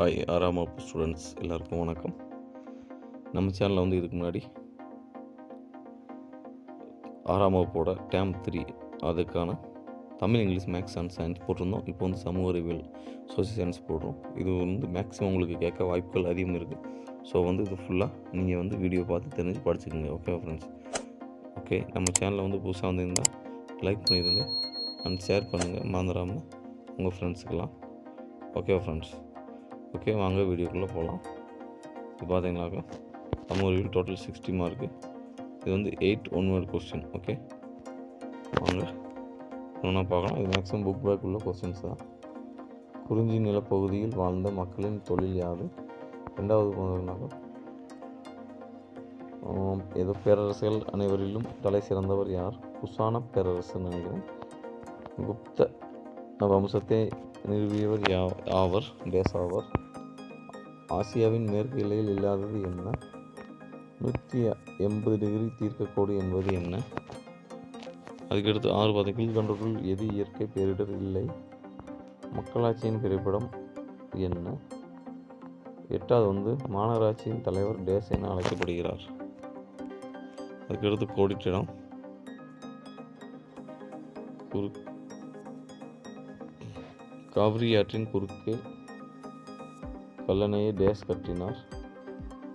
Hi ஆறாம் வகுப்பு students எல்லாருக்கும் வணக்கம். நம்ம சேனலில் வந்து இதுக்கு முன்னாடி ஆறாம் வகுப்போட டேம் த்ரீ அதுக்கான Tamil English maths and science போட்டிருந்தோம். இப்போ வந்து சமூக அறிவியல் சோசியல் சயின்ஸ் போடுறோம். இது வந்து மேக்ஸிமம் உங்களுக்கு கேட்க வாய்ப்புகள் அதிகம் இருக்குது ஸோ வந்து இது ஃபுல்லாக நீங்கள் வந்து வீடியோ பார்த்து தெரிஞ்சு படிச்சுக்கோங்க. ஓகே ஃப்ரெண்ட்ஸ் ஓகே நம்ம சேனலில் வந்து புதுசாக வந்திருந்தால் லைக் பண்ணிடுங்க. அண்ட் ஷேர் பண்ணுங்கள் மறந்துடாமல் உங்கள் ஃப்ரெண்ட்ஸுக்கெல்லாம் ஓகே ஃப்ரெண்ட்ஸ் ஓகே வாங்க வீடியோக்குள்ளே போகலாம். இப்போ பார்த்தீங்களாக்கா தமிழ் டோட்டல் சிக்ஸ்டி மார்க்கு இது வந்து eight one word question okay வாங்க ஒன்றா பார்க்கலாம். இது மேக்ஸிமம் புக் பேக் உள்ள கொஸ்டின்ஸ் தான். குறிஞ்சி நிலப்பகுதியில் வாழ்ந்த மக்களின் தொழில் யாது? ரெண்டாவது பார்த்தீங்கன்னாக்கா ஏதோ பேரரசுகள் அனைவரிலும் தலை சிறந்தவர் யார்? குசான பேரரசு நினைக்கிறேன். குப்த வம்சத்தை நிறுவியவர் யா ஆவர் டேஸ் ஆசியாவின் மேற்கு எல்லையில் இல்லாதது என்ன? நூற்றி எண்பது டிகிரி தீர்க்கக்கோடு என்பது என்ன? அதுக்கடுத்து ஆறு பத்து கீழ்கண்டருள் எது இயற்கை பேரிடர் இல்லை? மக்களாட்சியின் திரைப்படம் என்ன? எட்டாவது வந்து மாநகராட்சியின் தலைவர் டேஸ் என அழைக்கப்படுகிறார். அதுக்கடுத்து கோடிட்டிடம். குறு காவிரி ஆற்றின் குறுக்கே கல்லணையை டேஸ் கட்டினார்.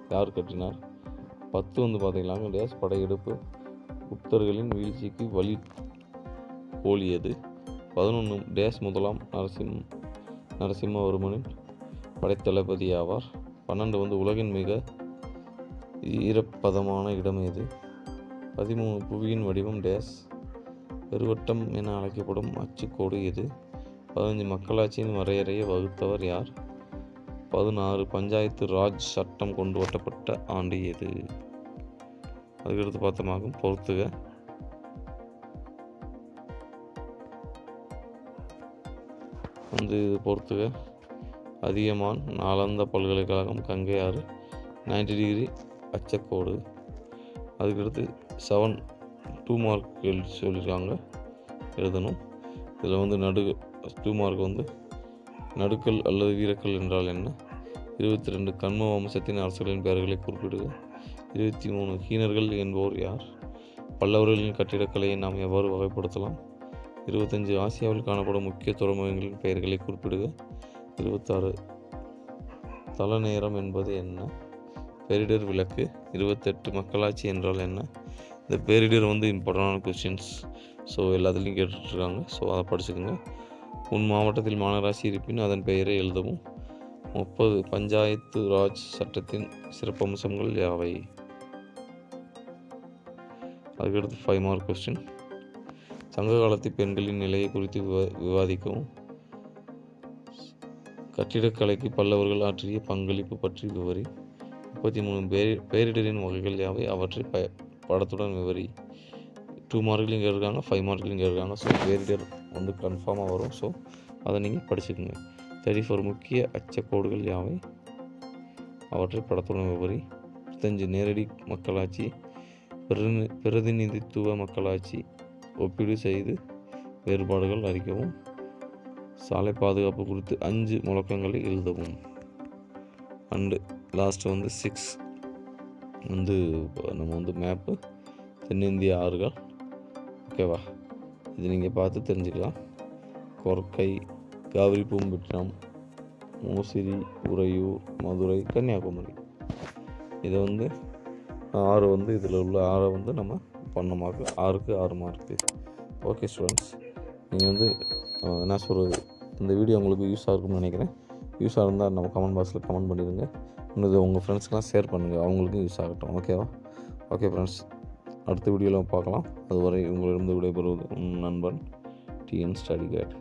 யார் கட்டினார்? பத்து வந்து பார்த்தீங்கன்னா டேஸ் படையெடுப்பு குப்தர்களின் வீழ்ச்சிக்கு வழி போலியது. பதினொன்று டேஸ் முதலாம் நரசிம் நரசிம்மவர்மனின் படைத்தளபதி ஆவார். பன்னெண்டு வந்து உலகின் மிக ஈரப்பதமான இடம் இது பதிமூணு புவியின் வடிவம் டேஸ் பெருவட்டம் என அழைக்கப்படும் அச்சுக்கோடு இது பதினஞ்சு மக்களாட்சியின் வரையறையை வகுத்தவர் யார்? பதினாறு பஞ்சாயத்து ராஜ் சட்டம் கொண்டு வரப்பட்ட ஆண்டு எது? அதுக்கடுத்து பார்த்தமாகும் பொறுத்துக. வந்து இது பொறுத்துக. அதியமான் நாலந்த பல்கலைக்கழகம் கங்கை ஆறு நைன்டி டிகிரி அச்சக்கோடு. அதுக்கடுத்து செவன் டூ மார்க் சொல்லியிருக்காங்க. எழுதணும். இதில் வந்து நடு டூ மார்க் வந்து நடுக்கல் அல்லது வீரக்கல் என்றால் என்ன? இருபத்தி ரெண்டு கண்ம வம்சத்தின் அரசர்களின் பெயர்களை குறிப்பிடுக. இருபத்தி மூணு ஹீனர்கள் என்போர் யார்? பல்லவர்களின் கட்டிடக்கலையை நாம் எவ்வாறு வகைப்படுத்தலாம்? இருபத்தஞ்சு ஆசியாவில் காணப்படும் முக்கிய துறைமுகங்களின் பெயர்களை குறிப்பிடுக. இருபத்தாறு தல நேரம் என்பது என்ன? பேரிடர் விளக்கு. இருபத்தெட்டு மக்களாட்சி என்றால் என்ன? இந்த பேரிடர் வந்து இம்பார்ட்டண்டான கொஸ்டின்ஸ் ஸோ எல்லாத்துலேயும் கேட்டுட்ருக்காங்க ஸோ அதை படிச்சுக்கோங்க. உன் மாவட்டத்தில் மாநகராட்சி இருப்பின் அதன் பெயரை எழுதவும். முப்பது பஞ்சாயத்து ராஜ் சட்டத்தின் சிறப்பம்சங்கள் யாவை? அதுக்கடுத்து ஃபைவ் மார்க் கொஸ்டின் சங்க காலத்து பெண்களின் நிலையை குறித்து விவா விவாதிக்கவும். கட்டிடக்கலைக்கு பல்லவர்கள் ஆற்றிய பங்களிப்பு பற்றி விவரி. முப்பத்தி மூணு பேரி பேரிடரின் வகைகள் யாவை? அவற்றை ப படத்துடன் விவரி. டூ மார்க்லையும் கேட்டிருக்காங்க ஃபைவ் மார்க்லையும் கேட்டிருக்காங்க ஸோ வேரியர் வந்து கன்ஃபார்மாக வரும். ஸோ அதை நீங்கள் படிச்சுக்கோங்க. தேர்ட்டி ஃபோர் முக்கிய அச்சக்கோடுகள் யாவை? அவற்றை படத்துடன் விவரி. முப்பத்தஞ்சு நேரடி மக்களாட்சி பிரதிநிதித்துவ மக்களாட்சி ஒப்பீடு செய்து வேறுபாடுகள் அறிக்கவும். சாலை பாதுகாப்பு குறித்து அஞ்சு முழக்கங்களை எழுதவும். அண்டு லாஸ்ட்டு வந்து சிக்ஸ் வந்து நம்ம வந்து மேப்பு தென்னிந்திய ஆறுகள். ஓகேவா? இது நீங்கள் பார்த்து தெரிஞ்சுக்கலாம். கொர்க்கை காவிரி பூம்பட்டினம் மூசிரி உறையூர் மதுரை கன்னியாகுமரி. இதை வந்து ஆறு வந்து இதில் உள்ள ஆறை வந்து நம்ம பண்ண மார்க் ஆறுக்கு ஆறு மார்க்கு ஓகே ஸ்டூடெண்ட்ஸ் நீங்கள் வந்து என்ன சொல்கிறது இந்த வீடியோ உங்களுக்கு யூஸாக இருக்கும்னு நினைக்கிறேன். யூஸாக இருந்தால் நம்ம கமெண்ட் பாக்ஸில் கமெண்ட் பண்ணிடுங்க. இன்னும் இது உங்கள் ஃப்ரெண்ட்ஸ்க்கெலாம் ஷேர் பண்ணுங்கள் அவங்களுக்கும் யூஸ் ஆகட்டும். ஓகேவா ஓகே ஃப்ரெண்ட்ஸ் அடுத்த வீடியோவில் பார்க்கலாம். அதுவரை உங்களிடம் விடைபெறுவது நண்பன் டிஎன் ஸ்டடி கைட்.